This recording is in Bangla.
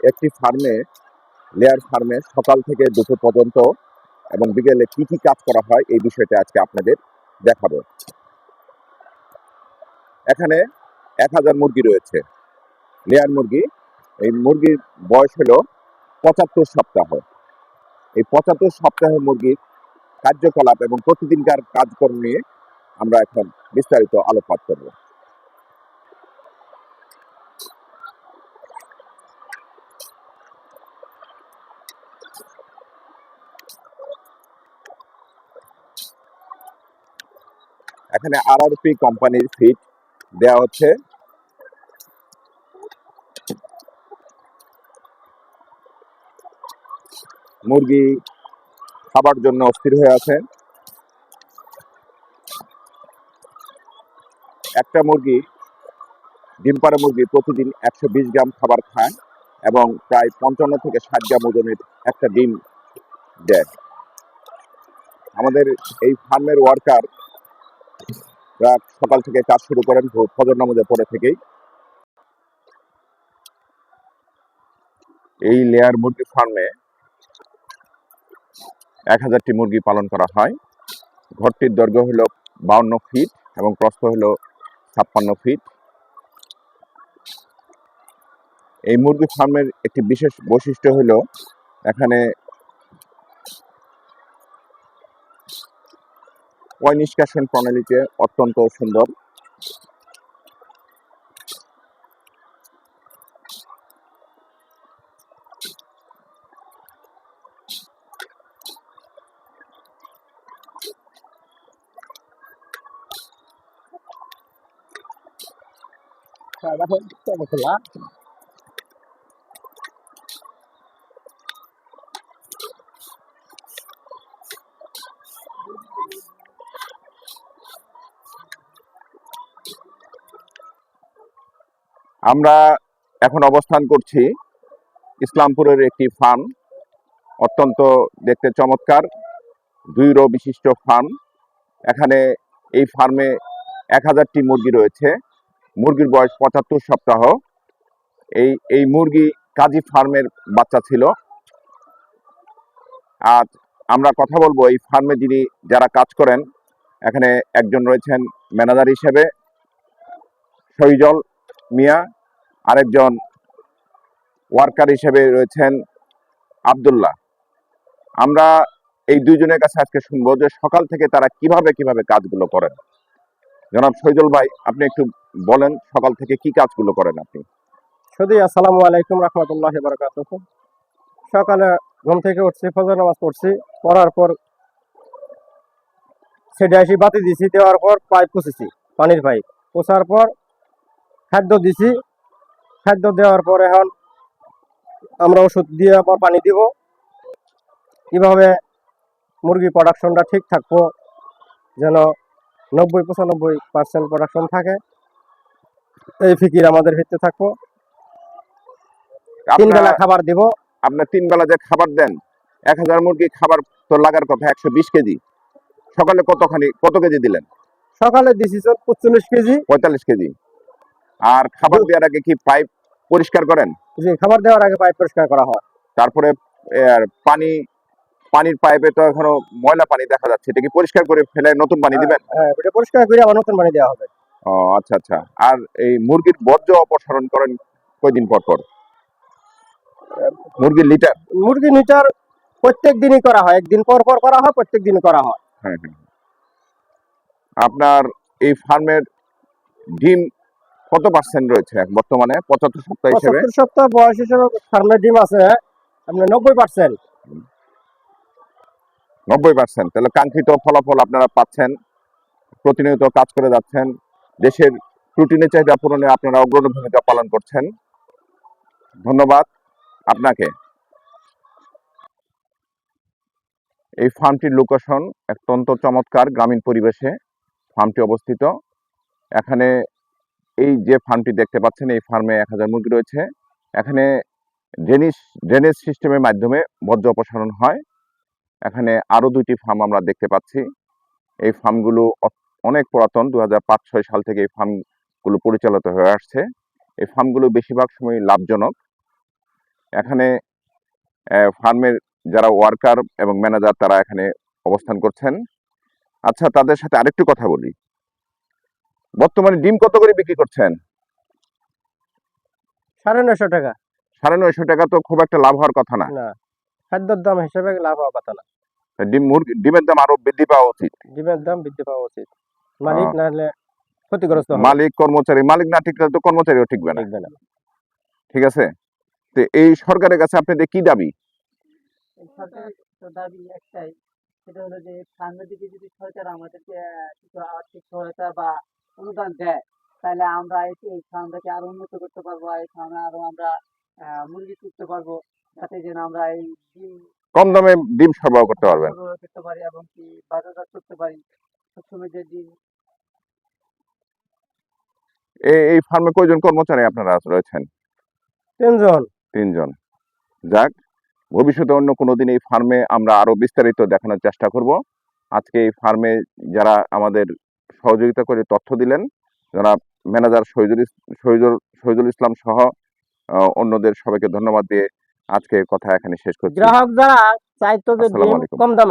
একটি ফার্মে, লেয়ার ফার্মে সকাল থেকে দুপুর পর্যন্ত এবং বিকেলে কি কি কাজ করা হয় এই বিষয়টা আজকে আপনাদের দেখাবো। এখানে এক হাজার মুরগি রয়েছে, লেয়ার মুরগি। এই মুরগির বয়স হলো পঁচাত্তর সপ্তাহ। এই পঁচাত্তর সপ্তাহ মুরগির কার্যকলাপ এবং প্রতিদিনকার কাজকর্ম নিয়ে আমরা এখন বিস্তারিত আলোকপাত করব। এখানে আরআরপি কোম্পানির ফিট দেওয়া হচ্ছে। মুরগি খাবার জন্য অস্থির হয়ে আছে। একটা মুরগি, ডিম পাড়া মুরগি প্রতিদিন একশো বিশ গ্রাম খাবার খায় এবং প্রায় পঞ্চান্ন থেকে ষাট গ্রাম ওজনের একটা ডিম দেয়। আমাদের এই ফার্মের ওয়ার্কার রাত সকাল থেকে কাজ শুরু করেন ফজর নামাজের পরে থেকেই। এই লেয়ার মুরগি ফার্মে এক হাজারটি মুরগি পালন করা হয়। ঘরটির দৈর্ঘ্য হলো বাউন্ন ফিট এবং প্রস্থ হলো ছাপ্পান্ন ফিট। এই মুরগি ফার্মের একটি বিশেষ বৈশিষ্ট্য হলো, এখানে পয় নিষ্কাশন প্রণালীতে অত্যন্ত সুন্দর। আমরা এখন অবস্থান করছি ইসলামপুরের একটি ফার্ম, অত্যন্ত দেখতে চমৎকার দুই রো বিশিষ্ট ফার্ম। এখানে এই ফার্মে এক হাজারটি মুরগি রয়েছে। মুরগির বয়স পঁচাত্তর সপ্তাহ। এই এই মুরগি কাজী ফার্মের বাচ্চা ছিল। আজ আমরা কথা বলব এই ফার্মে যিনি যারা কাজ করেন। এখানে একজন রয়েছেন ম্যানেজার হিসেবে সৈজল মিয়া, আরেকজন ওয়ার্কার হিসেবে রয়েছেন আব্দুল্লাহ। আমরা এই দুইজনের কাছে আজকে শুনব যে সকাল থেকে তারা কীভাবে কীভাবে কাজগুলো করেন। জনাব সৈজল ভাই, আপনি একটু বলেন সকাল থেকে কি কাজগুলো করেন আপনি? শুধু আসসালামু আলাইকুম রহমতুল্লাহ বারকাত সকালে ঘুম থেকে উঠছি, ফজর নামাজ পড়ছি, পড়ার পর সেটা আসি, বাতি দিছি, দেওয়ার পর পাইপ পুষেছি পানির পাইপ। পোষার পর খাদ্য দিছি। খাদ্য দেওয়ার পর এখন আমরা ওষুধ দিয়ে আবার পানি দিব। কীভাবে মুরগি প্রোডাকশনটা ঠিক থাকব যেন নব্বই পঁচানব্বই পার্সেন্ট প্রোডাকশন থাকে এই ফিকির আমাদের ভিতরে থাকব। তিন বেলা খাবার দিব। আপনার তিন বেলা যে খাবার দেন এক হাজার মুরগি খাবার তো লাগার কথা একশো বিশ কেজি। সকালে কতখানি কত কেজি দিলেন? সকালে দিছি স্যার পঁচল্লিশ কেজি। পঁয়তাল্লিশ কেজি। আর খাবার দেওয়ার আগে কি পাইপ পরিষ্কার করেন? খাবার দেওয়ার আগে পাইপ পরিষ্কার করা হয়। তারপরে পানি পানির পাইপে তো এখনও ময়লা পানি দেখা যাচ্ছে। এটা কি পরিষ্কার করে ফেলে নতুন পানি দিবেন? হ্যাঁ এটা পরিষ্কার করে আবার নতুন পানি দেওয়া হবে। ও আচ্ছা আচ্ছা। আর এই মুরগির বর্জ্য অপসারণ করেন কয়দিন পর পর? মুরগির লিটার? মুরগি লিটার প্রত্যেক দিনই করা হয়। একদিন পর পর করা হয় প্রত্যেক দিনই করা হয়। হ্যাঁ হ্যাঁ। আপনার এই ফার্মের ডিম কত পার্সেন্ট রয়েছে বর্তমানে? পঁচাত্তর সপ্তাহ হিসেবে? সপ্তাহ বয়স হিসেবে ফার্মের ডিম আছে আপনার নব্বই পার্সেন্ট নব্বই পার্সেন্ট তাহলে কাঙ্ক্ষিত ফলাফল আপনারা পাচ্ছেন প্রতিনিয়ত কাজ করে যাচ্ছেন দেশের প্রোটিনের চাহিদা পূরণে আপনারা অগ্রণী ভূমিকা পালন করছেন। ধন্যবাদ আপনাকে। এই ফার্মটির লোকেশন অত্যন্ত চমৎকার গ্রামীণ পরিবেশে। ফার্মটি অবস্থিত। এখানে এই যে ফার্মটি দেখতে পাচ্ছেন, এই ফার্মে এক হাজার মুরগি রয়েছে। এখানে ড্রেনিস ড্রেনেজ সিস্টেমের মাধ্যমে বর্জ্য অপসারণ হয়। এখানে আরও দুইটি ফার্ম আমরা দেখতে পাচ্ছি। এই ফার্মগুলো অনেক পুরাতন দু হাজার পাঁচ ছয় সাল থেকে এই ফার্মগুলো পরিচালিত হয়ে আসছে। এই ফার্মগুলো বেশিরভাগ সময় লাভজনক। এখানে ফার্মের যারা ওয়ার্কার এবং ম্যানেজার তারা এখানে অবস্থান করছেন। আচ্ছা তাদের সাথে আরেকটু কথা বলি। বর্তমানে ডিম কত করে বিক্রি করছেন? সাড়ে নয়শো টাকা। সাড়ে নয়শো টাকা তো খুব একটা লাভ হওয়ার কথা না। না খাদ্যের দাম হিসেবে লাভ হওয়ার কথা না। ডিম মুরগি ডিমের দাম আরও বৃদ্ধি পাওয়া উচিত। ডিমের দাম বৃদ্ধি পাওয়া উচিত। মালিক। না হলে ক্ষতিগ্রস্ত মালিক কর্মচারী মালিক না ঠিকলে তো কর্মচারীও ঠিকবে না। ঠিক আছে? তো এই সরকারের কাছে আপনাদের কি দাবি? দাবি একটাই সেটা হলো যে সামনের দিকে যদি সরকার আমাদেরকে কিছু আর্থিক সহায়তা বা অনুদান দেয়। তাহলে আমরা এই এই ফার্মটাকে আরও উন্নত করতে পারব আর এই ফার্মে আরও আমরা আহ, মুরগি করতে পারব যাতে যেন আমরা এই ডিম কম দামে ডিম সরবরাহ করতে পারবেন। করতে পারি এবং কি বাজারজাত করতে পারি। সবসময় যে ডিম এই এই ফার্মে কয়জন কর্মচারী আপনারা রয়েছেন? তিনজন। তিনজন। যাক ভবিষ্যতে অন্য কোনো দিন এই ফার্মে আমরা আরও বিস্তারিত দেখানোর চেষ্টা করব। আজকে এই ফার্মে যারা আমাদের সহযোগিতা করে তথ্য দিলেন যারা ম্যানেজার শহীদুল শহীদুল শহীদুল ইসলাম সহ অন্যদের সবাইকে ধন্যবাদ দিয়ে আজকে কথা এখানে শেষ করছি গ্রাহক যারা চাইতো যে। কম দামে